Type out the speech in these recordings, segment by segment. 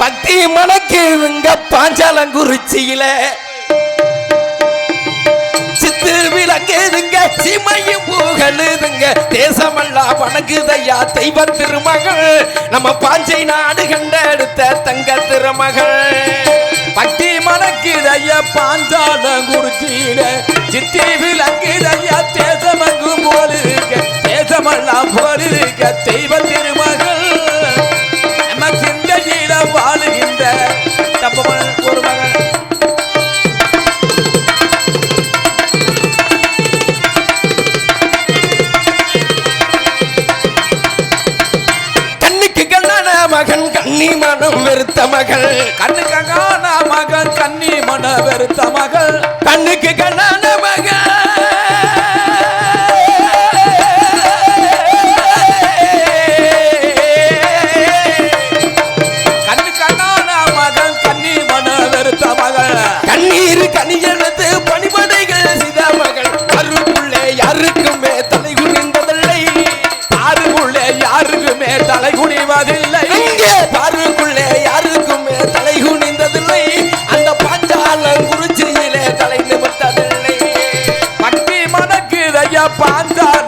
பக்தி மணக்குதுங்க பாஞ்சாலங்குறிச்சியில. சித்து விளங்குதுங்க சிமையும் புகழுதுங்க தேசமெல்லாம் வணங்குதையா தெய்வ திருமகள். நம்ம பாஞ்சை நாடு கண்டெடுத்த தங்க திருமகள். பட்டி மணக்கிடைய பாஞ்சாலங்குறிச்சியில. சித்தி விளங்கிடைய தேசமங்கும் போலிருக்க. தேசமெல்லாம் போல் தெய்வ மகன் கண்ணி மனம் வெறுத்த மகள். கண்ணுக்கான மகன் கன்னி மன வெறுத்த மகள். கண்ணுக்கு கண்ணான மகள். கண்ணீர் கனியெழுத்து பணிபடைகள் சித மகள். அருக்குள்ளே யாருக்குமே தலை குனிந்ததில்லை. ஆறுக்குள்ளே யாருக்குமே தலை குனிவதில்லை. இங்கே பார்வைக்குள்ளே யாருக்குமே தலை குனிந்ததில்லை. அந்த பாஞ்சாலம் குறிச்சியிலே தலை நிமிர்த்ததில்லை. பட்டி மணக்குதைய பாஞ்சால குறிச்சியில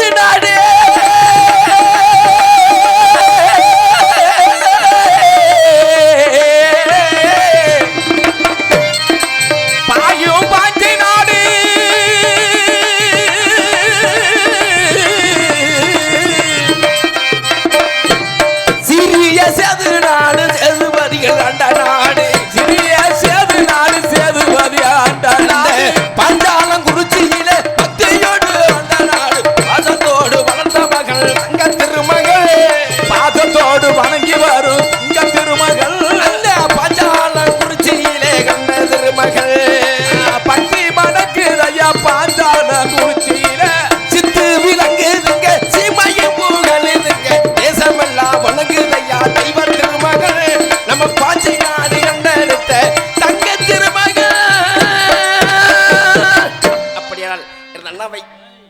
அண்ணாவை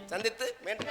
சந்தித்து மீண்டும்